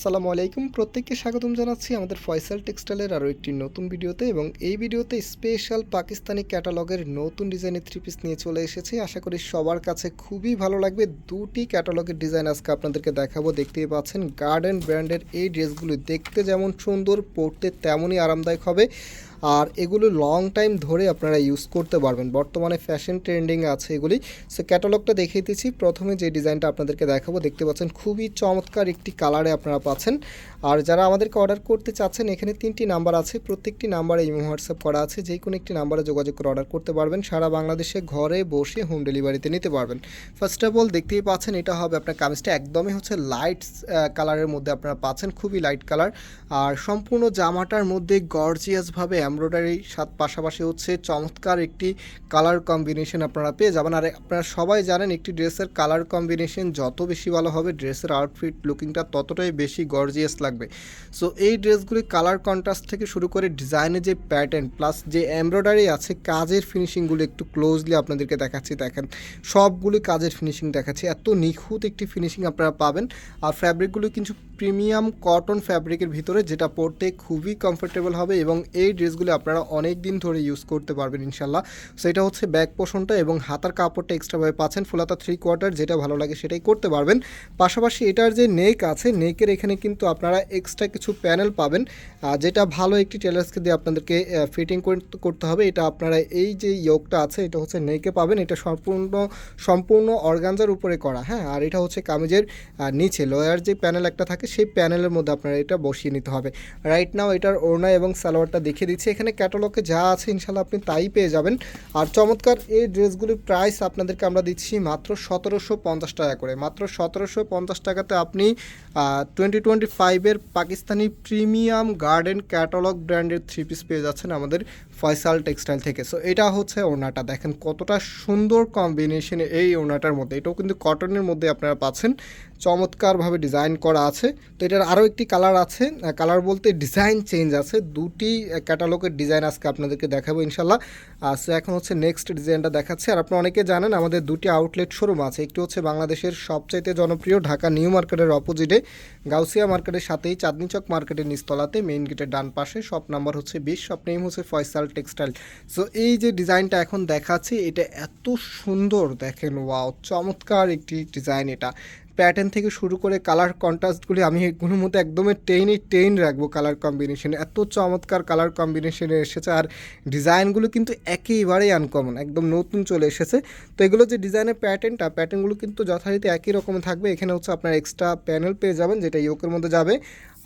আসসালামু আলাইকুম। প্রত্যেককে স্বাগতম জানাচ্ছি আমাদের ফয়সাল টেক্সটাইলের আরও একটি নতুন ভিডিওতে এবং এই ভিডিওতে স্পেশাল পাকিস্তানি ক্যাটালগের নতুন ডিজাইনের থ্রি পিস নিয়ে চলে এসেছি। আশা করি সবার কাছে খুবই ভালো লাগবে। দুটি ক্যাটালগের ডিজাইন আজকে আপনাদেরকে দেখাবো। দেখতেই পাচ্ছেন গার্ডেন ব্র্যান্ডের এই ড্রেসগুলো দেখতে যেমন সুন্দর, পরতে তেমনই আরামদায়ক হবে। আর এগুলো লং টাইম ধরে আপনারা ইউজ করতে পারবেন। বর্তমানে ফ্যাশন ট্রেন্ডিং আছে এগুলি। সো ক্যাটালগটা দেখিয়ে দিচ্ছি। প্রথমে যে ডিজাইনটা আপনাদেরকে দেখাবো, দেখতে পাচ্ছেন খুবই চমৎকার একটি কালারে আপনারা পাচ্ছেন। আর যারা আমাদেরকে অর্ডার করতে চাচ্ছেন, এখানে তিনটি নাম্বার আছে। প্রত্যেকটি নাম্বারে ইমো হোয়াটসঅ্যাপ করা আছে। যে কোনো একটি নাম্বারে যোগাযোগ করে অর্ডার করতে পারবেন। সারা বাংলাদেশে ঘরে বসে হোম ডেলিভারিতে নিতে পারবেন। ফার্স্ট অফ অল দেখতেই পাচ্ছেন, এটা হবে আপনার কামিজটা একদমই হচ্ছে লাইট কালারের মধ্যে আপনারা পাচ্ছেন। খুবই লাইট কালার আর সম্পূর্ণ জামাটার মধ্যে গর্জিয়াসভাবে এমব্রয়ডারি সাথে পাশাপাশি হচ্ছে চমৎকার একটি কালার কম্বিনেশন আপনারা পেয়ে যাবেন। আর আপনারা সবাই জানেন একটি ড্রেসের কালার কম্বিনেশন যত বেশি ভালো হবে, ড্রেসের আউটফিট লুকিংটা ততটাই বেশি গর্জিয়াস লাগবে। সো এই ড্রেসগুলি কালার কন্ট্রাস্ট থেকে শুরু করে ডিজাইনের যে প্যাটার্ন, প্লাস যে এমব্রয়ডারি আছে, কাজের ফিনিশিংগুলো একটু ক্লোজলি আপনাদেরকে দেখাচ্ছি, দেখেন। সবগুলি কাজের ফিনিশিং দেখাচ্ছি। এত নিখুঁত একটি ফিনিশিং আপনারা পাবেন। আর ফ্যাব্রিকগুলো কিন্তু প্রিমিয়াম কটন ফ্যাব্রিকের ভিতরে, যেটা পরতে খুবই কমফোর্টেবল হবে এবং এই ড্রেসগুলো আপনারা অনেক দিন ধরে ইউজ করতে পারবেন ইনশাল্লাহ সেটা হচ্ছে ব্যাক পোষণটা এবং হাতার কাপড়টা এক্সট্রাভাবে পাচ্ছেন ফুলাতা থ্রি কোয়ার্টার যেটা ভালো লাগে সেটাই করতে পারবেন। পাশাপাশি এটার যে নেক আছে নেকের এখানে কিন্তু আপনারা এক্সট্রা কিছু প্যানেল পাবেন যেটা ভালো একটি টেলার্সকে দিয়ে আপনাদেরকে ফিটিং করতে হবে। এটা আপনারা এই যে ইয়োগটা আছে, এটা হচ্ছে নেকে পাবেন, এটা সম্পূর্ণ সম্পূর্ণ অর্গানজার উপরে করা হ্যাঁ? আর এটা হচ্ছে কামিজের নিচে লোয়ার যে প্যানেল একটা থাকে, সেই প্যানেলের মধ্যে আপনারা এটা বসিয়ে নিতে হবে। রাইট নাও এটার ওড়না এবং সালোয়ারটা দেখিয়ে দিচ্ছি। এখানে ক্যাটালগে যা আছে ইনশাল্লাহ আপনি তাই পেয়ে যাবেন। আর চমৎকার এই ড্রেসগুলির প্রাইস আপনাদেরকে আমরা দিচ্ছি মাত্র সতেরোশো পঞ্চাশ টাকা করে। মাত্র সতেরোশো পঞ্চাশ টাকাতে আপনি টোয়েন্টি টোয়েন্টি ফাইভের পাকিস্তানি প্রিমিয়াম গার্ডেন ক্যাটালগ ব্র্যান্ডের থ্রি পিস পেয়ে যাচ্ছেন আমাদের ফয়সাল টেক্সটাইল থেকে। সো এটা হচ্ছে ওড়নাটা। দেখেন কতটা সুন্দর কম্বিনেশন এই ওড়নাটার মধ্যে। এটাও কিন্তু কটনের মধ্যে আপনারা পাচ্ছেন। চমৎকারভাবে ডিজাইন করা আছে। তো এটার আরও একটি কালার আছে। কালার বলতে ডিজাইন চেঞ্জ আছে। দুটি ক্যাটালগের ডিজাইন আজকে আপনাদেরকে দেখাবো ইনশাল্লাহ সো এখন হচ্ছে নেক্সট ডিজাইনটা দেখাচ্ছে। আর আপনারা অনেকে জানেন, আমাদের দুটি আউটলেট শোরুম আছে। একটি হচ্ছে বাংলাদেশের সবচাইতে জনপ্রিয় ঢাকা নিউ মার্কেটের অপোজিটে গাউসিয়া মার্কেটের সাথেই চাঁদনি চক মার্কেটের নিচতলাতে মেইন গেটের ডান পাশে। শপ নাম্বার হচ্ছে বিশ শপ নেম হচ্ছে ফয়সাল টেক্সটাইল সো এই যে ডিজাইনটা এখন দেখাচ্ছি, এটা এত সুন্দর, দেখেন ওয়াও চমৎকার একটি ডিজাইন এটা। প্যাটার্ন থেকে শুরু করে কালার কন্ট্রাস্টগুলি আমি এগুলোর মধ্যে একদমই টেনই টেন রাখব কালার কম্বিনেশন এত চমৎকার কালার কম্বিনেশনে এসেছে আর ডিজাইনগুলো কিন্তু একেবারেই আনকমন একদম নতুন চলে এসেছে। তো এগুলো যে ডিজাইনের প্যাটার্নটা প্যাটার্নগুলো কিন্তু যথারীতি একই রকম থাকবে। এখানে হচ্ছে আপনার এক্সট্রা প্যানেল পেয়ে যাবেন, যেটা ইয়োকের মধ্যে যাবে।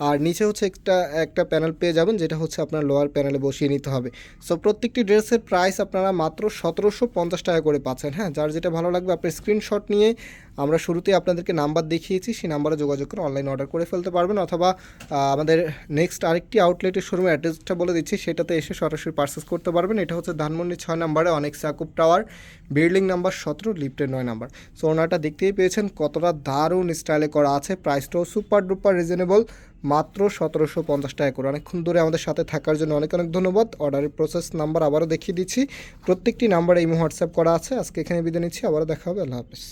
আর নিচে হচ্ছে একটা একটা প্যানেল পেয়ে যাবেন, যেটা হচ্ছে আপনার লোয়ার প্যানেলে বসিয়ে নিতে হবে। সো প্রত্যেকটি ড্রেসের প্রাইস আপনারা মাত্র সতেরোশো পঞ্চাশ টাকা করে পাচ্ছেন হ্যাঁ? যার যেটা ভালো লাগবে, আপনি স্ক্রিনশট নিয়ে আমরা শুরুতেই আপনাদেরকে নাম্বার দেখিয়েছি, সেই নাম্বারে যোগাযোগ করে অনলাইন অর্ডার করে ফেলতে পারবেন অথবা আমাদের নেক্সট আরেকটি আউটলেটের শোরুমের অ্যাড্রেসটা বলে দিচ্ছি, সেটাতে এসে সরাসরি পার্সেস করতে পারবেন। এটা হচ্ছে ধানমন্ডি ছয় নাম্বারে অনেক সাকুব টাওয়ার বিল্ডিং নাম্বার সতেরো লিফটের নয় নাম্বার। সো দেখতেই পেয়েছেন কতটা দারুণ স্টাইলে করা আছে প্রাইসটাও সুপার ডুপার রিজনেবল মাত্র সতেরোশো পঞ্চাশ টাকা করে। অনেকক্ষণ ধরে আমাদের সাথে থাকার জন্য অনেক অনেক ধন্যবাদ। অর্ডারের প্রসেস নাম্বার আবারও দেখিয়ে দিচ্ছি। প্রত্যেকটি নাম্বারে এই হোয়াটসঅ্যাপ করা আছে। আজকে এখানে বিদায় নিচ্ছি। আবারও দেখা হবে। আল্লাহ হাফিজ।